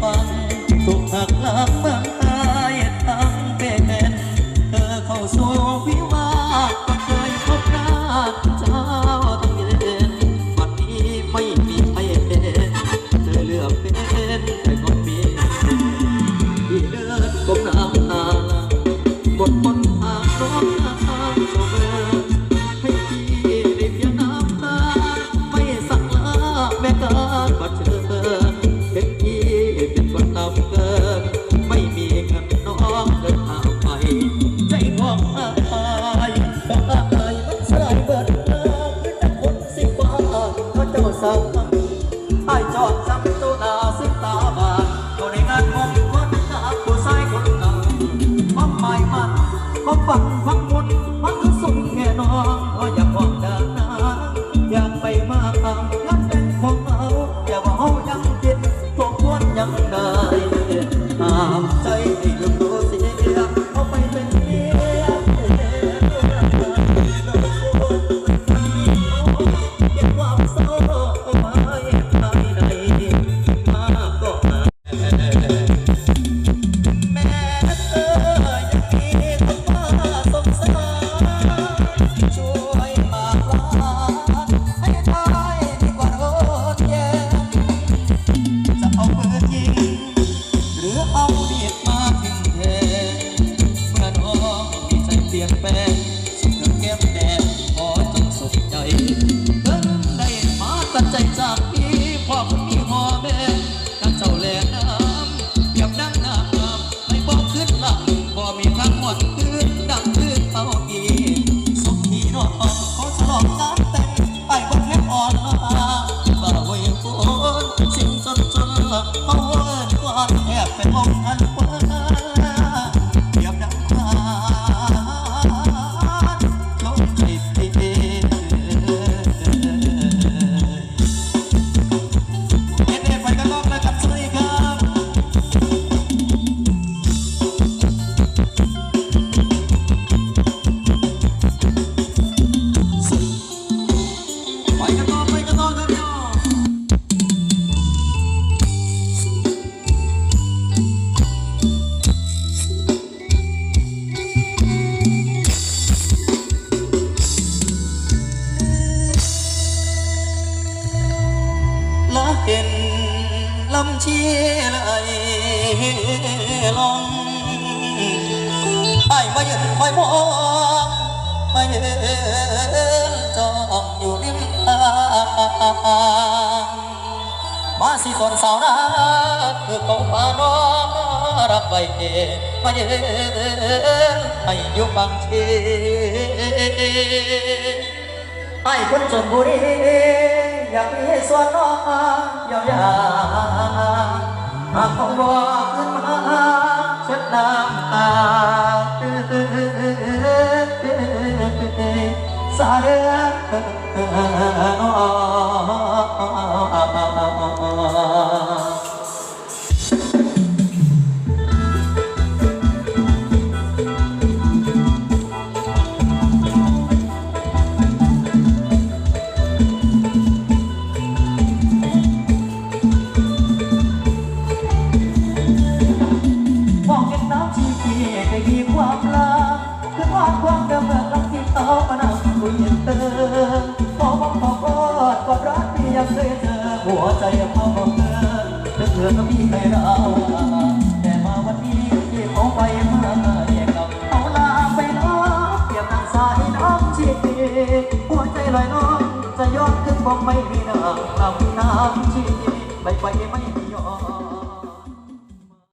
Bye. พักหมดคมันคือส่ง เปลี่ยนแปลงสุขเก็บแดดพอจนสุขใจเพิ่งได้มาตัดใจจาก ชีไหลลงไอ้มายืนคอยมองมายืนจ้องอยู่ริมทางมาสิตนสาวนะคือเขาพาน้องรับไว้เมายืนให้อยู่บางทีไอ้คนจนบุรีอยากมีส่วนน้องยาว หากเขาบอกันมาเช็ดน้ำตาสาเดนอ หัวใจพ่อของเธอแล้วเธอก็มีใครเราแต่มาวันนี้ที่เขาไปมาแยกเราเอาลาไปน้องเกียบนางสายน้องชีหัวใจลอยน้องจะย้อนขึ้นบอกไม่มีนางลำน้ำชีไปไปไม่